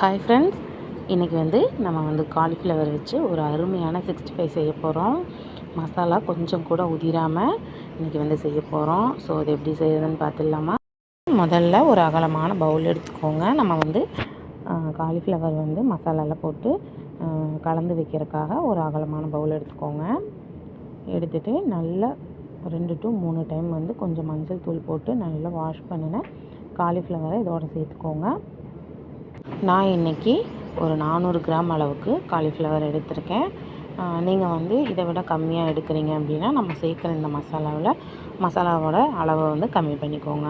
Hi friends இன்றைக்கி வந்து நம்ம வந்து காலிஃப்ளவர் வச்சு ஒரு அருமையான சிக்ஸ்டி ஃபைவ் செய்ய போகிறோம் மசாலா கொஞ்சம் கூட உதிராமல் இன்றைக்கி வந்து செய்ய போகிறோம் ஸோ அது எப்படி செய்யுதுன்னு பார்த்துடலாமா? முதல்ல ஒரு அகலமான பவுல் எடுத்துக்கோங்க. நம்ம வந்து காலிஃப்ளவர் வந்து மசாலாலாம் போட்டு கலந்து வைக்கிறதுக்காக ஒரு அகலமான பவுல் எடுத்துக்கோங்க. எடுத்துகிட்டு நல்லா ரெண்டு டு மூணு டைம் வந்து கொஞ்சம் மஞ்சள் தூள் போட்டு நல்லா வாஷ் பண்ணின காலிஃப்ளவரை இதோடு சேர்த்துக்கோங்க. நான் இன்றைக்கி ஒரு நானூறு கிராம் அளவுக்கு காலிஃப்ளவர் எடுத்திருக்கேன். நீங்கள் வந்து இதை விட கம்மியாக எடுக்கிறீங்க அப்படின்னா நம்ம சேர்க்குற இந்த மசாலாவில் மசாலாவோட அளவை வந்து கம்மி பண்ணிக்கோங்க.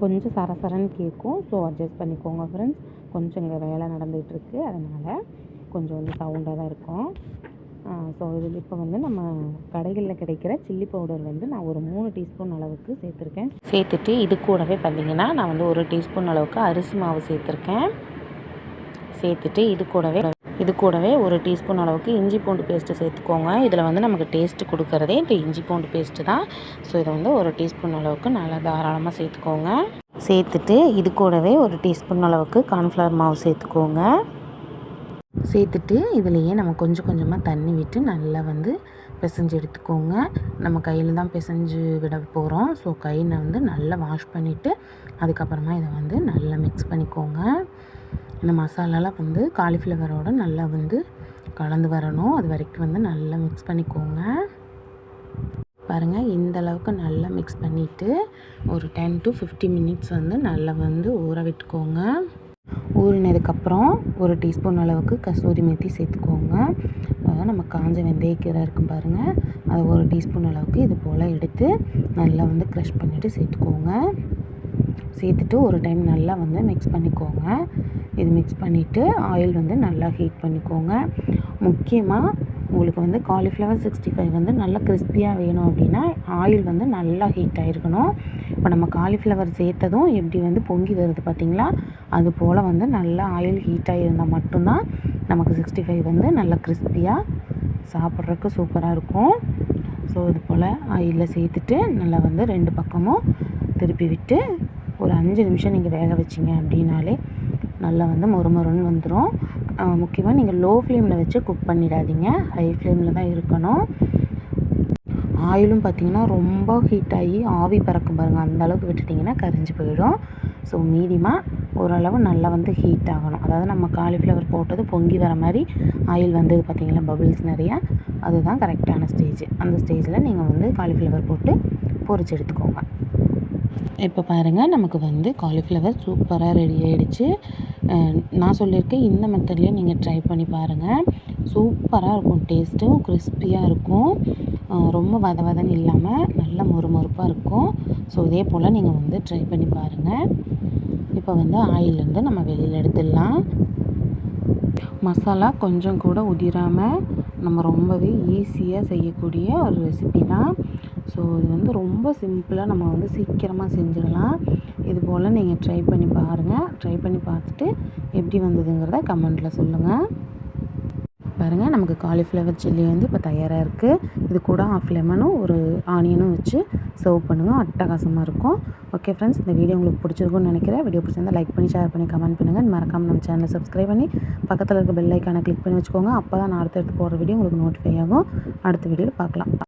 கொஞ்சம் சரசரன்னு கேட்கும் ஸோ அட்ஜஸ்ட் பண்ணிக்கோங்க ஃப்ரெண்ட்ஸ் கொஞ்சம் இங்கே வேலை நடந்துகிட்ருக்கு அதனால் கொஞ்சம் வந்து சவுண்டாக தான் இருக்கும். ஸோ இதில் இப்போ வந்து நம்ம கடைகளில் கிடைக்கிற சில்லி பவுடர் வந்து நான் ஒரு மூணு டீஸ்பூன் அளவுக்கு சேர்த்துருக்கேன். சேர்த்துட்டு இது கூடவே பார்த்திங்கன்னா நான் வந்து ஒரு டீஸ்பூன் அளவுக்கு அரிசி மாவு சேர்த்துருக்கேன். சேர்த்துட்டு இது கூடவே இது கூடவே ஒரு டீஸ்பூன் அளவுக்கு இஞ்சி பூண்டு பேஸ்ட்டு சேர்த்துக்கோங்க. இதில் வந்து நமக்கு டேஸ்ட்டு கொடுக்குறதே இந்த இஞ்சி பூண்டு பேஸ்ட்டு தான். ஸோ இதை வந்து ஒரு டீஸ்பூன் அளவுக்கு நல்லா தாராளமாக சேர்த்துக்கோங்க. சேர்த்துட்டு இது கூடவே ஒரு டீஸ்பூன் அளவுக்கு கார்ன்ஃப்ளவர் மாவு சேர்த்துக்கோங்க. சேர்த்துட்டு இதுலேயே நம்ம கொஞ்சம் கொஞ்சமாக தண்ணி விட்டு நல்லா வந்து பிசைஞ்சு எடுத்துக்கோங்க. நம்ம கையில் தான் பிசைஞ்சு விட போகிறோம் ஸோ கையை வந்து நல்லா வாஷ் பண்ணிவிட்டு அதுக்கப்புறமா இதை வந்து நல்லா மிக்ஸ் பண்ணிக்கோங்க. இந்த மசாலாலாம் வந்து காலிஃப்ளவரோடு நல்லா வந்து கலந்து வரணும். அது வரைக்கும் வந்து நல்லா மிக்ஸ் பண்ணிக்கோங்க. பாருங்கள் இந்த அளவுக்கு நல்லா மிக்ஸ் பண்ணிவிட்டு ஒரு டென் டு ஃபிஃப்டி மினிட்ஸ் வந்து நல்லா வந்து ஊற விட்டுக்கோங்க. ஊறினதுக்கப்புறம் ஒரு டீஸ்பூன் அளவுக்கு கஸ்தூரி மெத்தி சேர்த்துக்கோங்க. அதாவது நம்ம காஞ்ச வெந்தயக்கீரை இருக்கும் பாருங்கள் அதை ஒரு டீஸ்பூன் அளவுக்கு இது போல் எடுத்து நல்லா வந்து க்ரஷ் பண்ணிவிட்டு சேர்த்துக்கோங்க. சேர்த்துட்டு ஒரு டைம் நல்லா வந்து மிக்ஸ் பண்ணிக்கோங்க. இது மிக்ஸ் பண்ணிவிட்டு ஆயில் வந்து நல்லா ஹீட் பண்ணிக்கோங்க. முக்கியமாக உங்களுக்கு வந்து காலிஃப்ளவர் சிக்ஸ்டி ஃபைவ் வந்து நல்லா கிறிஸ்பியாக வேணும் அப்படின்னா ஆயில் வந்து நல்லா ஹீட் ஆகிருக்கணும் இப்போ நம்ம காலிஃப்ளவர் சேர்த்ததும் எப்படி வந்து பொங்கி வருது பார்த்திங்களா? அது போல் வந்து நல்லா ஆயில் ஹீட் ஆகியிருந்தால் மட்டும்தான் நமக்கு சிக்ஸ்டி ஃபைவ் வந்து நல்லா கிறிஸ்பியாக சாப்பிட்றதுக்கு சூப்பராக இருக்கும். ஸோ இது போல் ஆயிலில் சேர்த்துட்டு நல்லா வந்து ரெண்டு பக்கமும் திருப்பி விட்டு ஒரு அஞ்சு நிமிஷம் நீங்கள் வேக வச்சிங்க அப்படின்னாலே நல்லா வந்து மொறுமொறுன்னு வந்துடும் முக்கியமாக நீங்கள் லோ ஃப்ளேமில் வச்சு குக் பண்ணிடாதீங்க. ஹை ஃப்ளேமில் தான் இருக்கணும். ஆயிலும் பார்த்திங்கன்னா ரொம்ப ஹீட் ஆகி ஆவி பறக்கும் பாருங்கள் அந்த அளவுக்கு விட்டுட்டிங்கன்னா கரிஞ்சு போயிடும். ஸோ மீடியமாக ஓரளவு நல்லா வந்து ஹீட் ஆகணும். அதாவது நம்ம காலிஃப்ளவர் போட்டது பொங்கி வர மாதிரி ஆயில் வந்து பார்த்திங்களா பபிள்ஸ் நிறையா. அதுதான் கரெக்டான ஸ்டேஜ் அந்த ஸ்டேஜில் நீங்கள் வந்து காலிஃப்ளவர் போட்டு பொரிச்சு எடுத்துக்கோங்க. இப்போ பாருங்கள் நமக்கு வந்து காலிஃப்ளவர் சூப்பராக ரெடி ஆகிடுச்சு நான் சொல்லியிருக்கேன் இந்த மெத்தட்லேயும் நீங்கள் ட்ரை பண்ணி பாருங்கள் சூப்பராக இருக்கும் டேஸ்ட்டும் கிறிஸ்பியாக இருக்கும். ரொம்ப வத வதன்னு இல்லாமல் நல்ல மொறுமொறுப்பாக இருக்கும். ஸோ இதே போல் நீங்கள் வந்து ட்ரை பண்ணி பாருங்கள் இப்போ வந்து ஆயிலேருந்து நம்ம வெளியில் எடுத்துடலாம். மசாலா கொஞ்சம் கூட உதிராமல் நம்ம ரொம்பவே ஈஸியாக செய்யக்கூடிய ஒரு ரெசிபி தான். ஸோ இது வந்து ரொம்ப சிம்பிளாக நம்ம வந்து சீக்கிரமாக செஞ்சிடலாம். இது போல் நீங்கள் ட்ரை பண்ணி பாருங்கள் ட்ரை பண்ணி பார்த்துட்டு எப்படி வந்ததுங்கிறத கமெண்ட்டில் சொல்லுங்கள் பாருங்கள் நமக்கு காலிஃப்ளவர் சில்லி வந்து இப்போ தயாராக இருக்குது இது கூட ஆஃப் லெமனும் ஒரு ஆனியனும் வச்சு சர்வ் பண்ணுங்கள் அட்டகாசமாக இருக்கும். ஓகே ஃப்ரெண்ட்ஸ் இந்த வீடியோ உங்களுக்கு பிடிச்சிருக்கும்னு நினைக்கிறேன். வீடியோ பிடிச்சிருந்தால் லைக் பண்ணி ஷேர் பண்ணி கமெண்ட் பண்ணுங்கள் மறக்காமல் நம்ம சேனலை சப்ஸ்கிரைப் பண்ணி பக்கத்தில் இருக்க பெல் ஐக்கானை கிளிக் பண்ணி வச்சுக்கோங்க. அப்போ தான் நான் அடுத்தடுத்து போகிற வீடியோ உங்களுக்கு நோட்டிஃபை ஆகும். அடுத்த வீடியோவில் பார்க்கலாம்.